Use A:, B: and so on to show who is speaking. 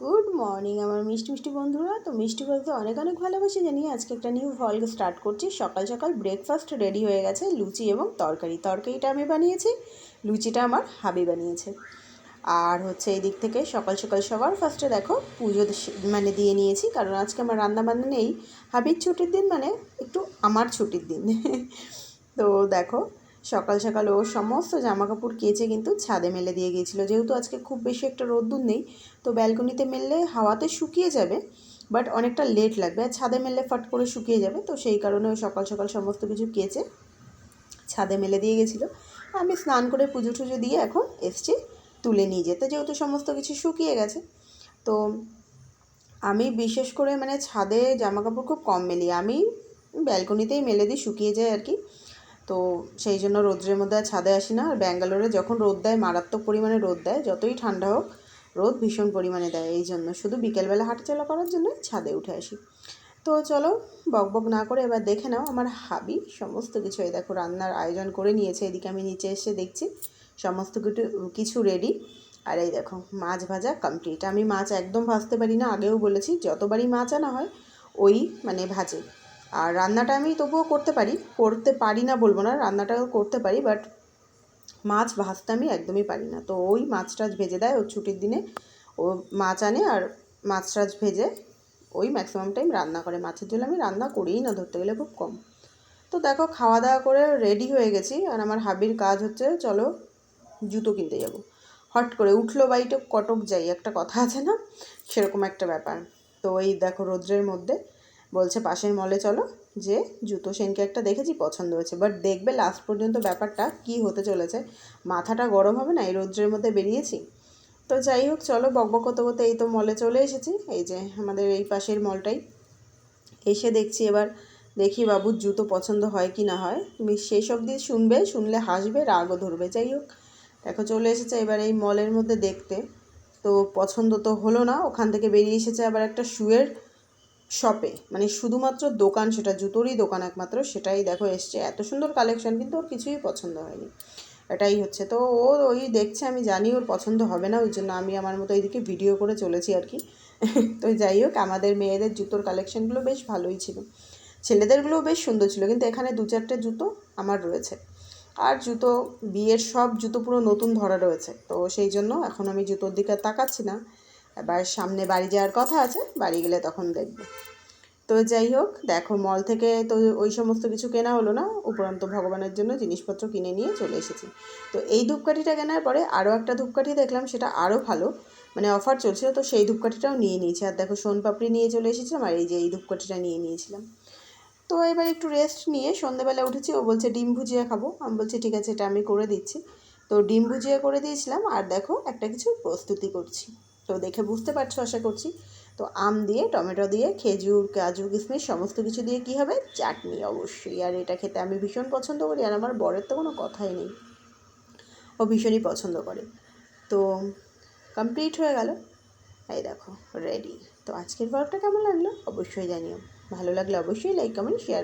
A: Good morning আমার মিষ্টি মিষ্টি বন্ধুরা। তো মিষ্টি বলতে অনেক অনেক ভালোবাসি জানিয়ে আজকে একটা নিউ ভ্লগ স্টার্ট করছি। সকাল সকাল ব্রেকফাস্ট রেডি হয়ে গেছে, লুচি এবং তরকারি। তরকারিটা আমি বানিয়েছি, লুচিটা আমার হাবি বানিয়েছে। আর হচ্ছে এই দিক থেকে সকাল সকাল সবার ফার্স্টে দেখো পুজো মানে দিয়ে নিয়েছি। কারণ আজকে আমার রান্না বান্না নেই। হাবির ছুটির দিন মানে একটু আমার ছুটির দিন। তো দেখো সকাল সকাল ও সমস্ত জামা কাপড় কেচে কিন্তু ছাদে মেলে দিয়ে গিয়েছিল। যেহেতু আজকে খুব বেশি একটা রোদ্দুর নেই, তো ব্যালকনিতে মেললে হাওয়াতে শুকিয়ে যাবে, বাট অনেকটা লেট লাগবে। আর ছাদে মেললে ফট করে শুকিয়ে যাবে, তো সেই কারণে ও সকাল সকাল সমস্ত কিছু কেচে ছাদে মেলে দিয়ে গেছিল আমি স্নান করে পুজো টুজো দিয়ে এখন এসছি তুলে নিয়ে যেতে, যেহেতু সমস্ত কিছু শুকিয়ে গেছে। তো আমি বিশেষ করে মানে ছাদে জামা কাপড় খুব কম মেলি, আমি ব্যালকনিতেই মেলে দিই শুকিয়ে যায় আর কি। তো সেই জন্য রোদ্রের মধ্যে আর ছাদে আসি না। আর ব্যাঙ্গালোরে যখন রোদ দেয়, মারাত্মক পরিমাণে রোদ দেয়, যতই ঠান্ডা হোক, রোদ ভীষণ পরিমাণে দেয় এই জন্য। শুধু বিকেলবেলা হাঁটাচলা করার জন্য ছাদে উঠে আসি। তো চলো, বক বক না করে এবার দেখে নাও আমার হাবি। সমস্ত কিছু এই দেখো, রান্নার আয়োজন করে নিয়েছে। এদিকে আমি নিচে এসে দেখছি, সমস্ত কিছু কিছু রেডি আর এই দেখো, মাছ ভাজা কমপ্লিট আমি মাছ একদম ভাজতে পারি না, আগেও বলেছি, যতবারই মাছ আনা হয়, ওই মানে ভাজে। আর রান্নাটা আমি তবুও করতে পারি করতে পারি না বলব না, রান্নাটাও করতে পারি বাট মাছ ভাজতে আমি একদমই পারি না। তো ওই মাছ টাছ ভেজে দেয় ওর ছুটির দিনে ও মাছ আনে আর মাছ টাছ ভেজে ওই ম্যাক্সিমাম টাইম রান্না করে। মাছের ঝোল আমি রান্না করিই না, ধরতে গেলে খুব কম। তো দেখো, খাওয়া দাওয়া করে রেডি হয়ে গেছি, আর আমার হাবির কাজ হচ্ছে, চলো জুতো কিনতে যাব। হট করে উঠল বাইটে কটক যাই, একটা কথা আছে না? সেরকম একটা ব্যাপার। তো এই দেখো, রৌদ্রের মধ্যে বলছে পাশের মলে চলো, যে জুতো সেনকে একটা দেখেছি, পছন্দ হয়েছে। বাট দেখবে লাস্ট পর্যন্ত ব্যাপারটা কি হতে চলেছে? মাথাটা গরম হবে না? এই রৌদ্রের মধ্যে বেরিয়েছি? তো যাই হোক, চলো বকবক করতে করতে এই তো মলে চলে এসেছি। এই যে আমাদের এই পাশের মলটাই। এসে দেখছি এবার, দেখি বাবুর জুতো পছন্দ হয় কি না হয়। তুমি সেই সব দিয়ে শুনবে, শুনলে হাসবে, রাগও ধরবে। যাই হোক, দেখো চলে এসেছে এবার এই মলের মধ্যে দেখতে। তো পছন্দ তো হলো না, ওখান থেকে বেরিয়ে এসেছে আবার একটা শুয়ের শপে মানে শুধুমাত্র দোকান সেটা, জুতোরই দোকান একমাত্র, সেটাই দেখো এসছে। এত সুন্দর কালেকশন কিন্তু ওর কিছুই পছন্দ হয়নি। এটাই হচ্ছে। তো ও ওই দেখছে, আমি জানি ওর পছন্দ হবে না, ওই জন্য আমি আমার মতো এইদিকে ভিডিও করে চলেছি আর কি। তো যাই হোক, আমাদের মেয়েদের জুতোর কালেকশনগুলো বেশ ভালোই ছিল। ছেলেদেরগুলোও বেশ সুন্দর ছিল, কিন্তু এখানে দু চারটে জুতো আমার রয়েছে। আর জুতো, বিয়ের সব জুতো পুরো নতুন ধরা রয়েছে। তো সেই জন্য এখন আমি জুতোর দিকে তাকাচ্ছি না। এবার সামনে বাড়ি যাওয়ার কথা আছে, বাড়ি গেলে তখন দেখব। তো যাই হোক, দেখো মল থেকে তো ওই সমস্ত কিছু কেনা হলো না, উপরন্ত ভগবানের জন্য জিনিসপত্র কিনে নিয়ে চলে এসেছি। তো এই ধূপকাঠিটা কেনার পরে আরও একটা ধূপকাঠি দেখলাম, সেটা আরও ভালো মানে অফার চলছিল, তো সেই ধূপকাঠিটাও নিয়ে নিয়েছি। আর দেখো সোনপাপড়ি নিয়ে চলে এসেছিলাম, আর এই যে এই ধূপকাঠিটা নিয়ে নিয়েছিলাম। তো এবার একটু রেস্ট নিয়ে সন্ধ্যেবেলা উঠেছি, ও বলছে ডিম ভুজিয়া খাব। আমি বলছি, ঠিক আছে, এটা আমি করে দিচ্ছি। তো ডিম ভুজিয়া করে দিয়েছিলাম, আর দেখো একটা কিছু প্রস্তুতি করছি। তো দেখে বুঝতে পারছ আশা করছি। তো আম দিয়ে, টমেটো দিয়ে, খেজুর, কাজু কিশমিশ সমস্ত কিছু দিয়ে কী হবে? চাটনি অবশ্যই। আর এটা খেতে আমি ভীষণ পছন্দ করি আর আমার বরের তো কোনো কথাই নেই। ও ভীষণই পছন্দ করে। তো কমপ্লিট হয়ে গেল। এই দেখো রেডি তো আজকের ব্লগটা কেমন লাগল? অবশ্যই জানিও। ভালো লাগলে অবশ্যই লাইক কমেন্ট শেয়ার